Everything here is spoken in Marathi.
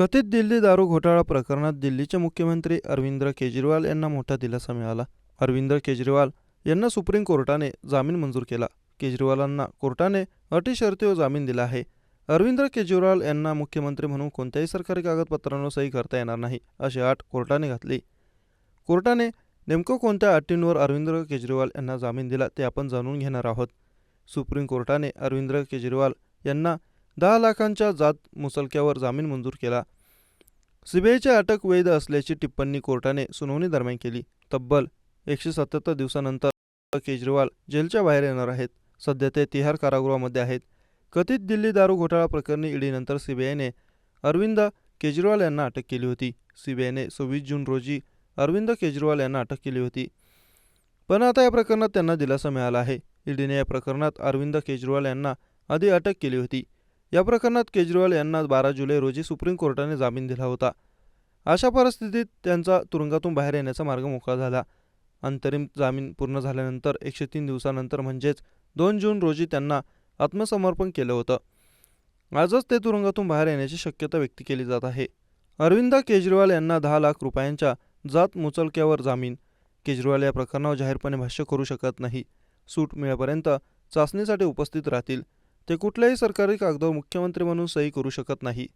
कथित दिल्ली दारू घोटाळा प्रकरणात दिल्लीचे मुख्यमंत्री अरविंद केजरीवाल यांना मोठा दिलासा मिळाला. अरविंद केजरीवाल यांना सुप्रीम कोर्टाने जामीन मंजूर केला. केजरीवालांना कोर्टाने अटी शर्तीवर जामीन दिला आहे. अरविंद केजरीवाल यांना मुख्यमंत्री म्हणून कोणत्याही सरकारी कागदपत्रांवर सही करता येणार नाही अशी अट कोर्टाने घातली. कोर्टाने नेमकं कोणत्या अटींवर अरविंद केजरीवाल यांना जामीन दिला ते आपण जाणून घेणार आहोत. सुप्रीम कोर्टाने अरविंद केजरीवाल यांना दहा लाखांच्या जात मुसलक्यावर जामीन मंजूर केला. सीबीआयची अटक वैध असल्याची टिप्पणी कोर्टाने सुनावणी दरम्यान केली. तब्बल एकशे सत्याहत्तर दिवसानंतर केजरीवाल जेलच्या बाहेर येणार आहेत. सध्या ते तिहार कारागृहामध्ये आहेत. कथित दिल्ली दारू घोटाळा प्रकरणी ईडीनंतर सीबीआयने अरविंद केजरीवाल यांना अटक केली होती. सीबीआयने सव्वीस जून रोजी अरविंद केजरीवाल यांना अटक केली होती. पण आता या प्रकरणात त्यांना दिलासा मिळाला आहे. ईडीने या प्रकरणात अरविंद केजरीवाल यांना आधी अटक केली होती. या प्रकरणात केजरीवाल यांना बारा जुलै रोजी सुप्रीम कोर्टाने जामीन दिला होता. अशा परिस्थितीत त्यांचा तुरुंगातून बाहेर येण्याचा मार्ग मोकळा झाला. अंतरिम जामीन पूर्ण झाल्यानंतर एकशे तीन दिवसानंतर म्हणजेच दोन जून रोजी त्यांना आत्मसमर्पण केलं होतं. आजच ते तुरुंगातून बाहेर येण्याची शक्यता व्यक्त केली जात आहे. अरविंद केजरीवाल यांना दहा लाख रुपयांच्या जात मुचलक्यावर जामीन. केजरीवाल या प्रकरणावर जाहीरपणे भाष्य करू शकत नाही. सूट मिळेपर्यंत चाचणीसाठी उपस्थित राहतील. ते कुठल्याही सरकारी कागदावर मुख्यमंत्री म्हणून सही करू शकत नाही.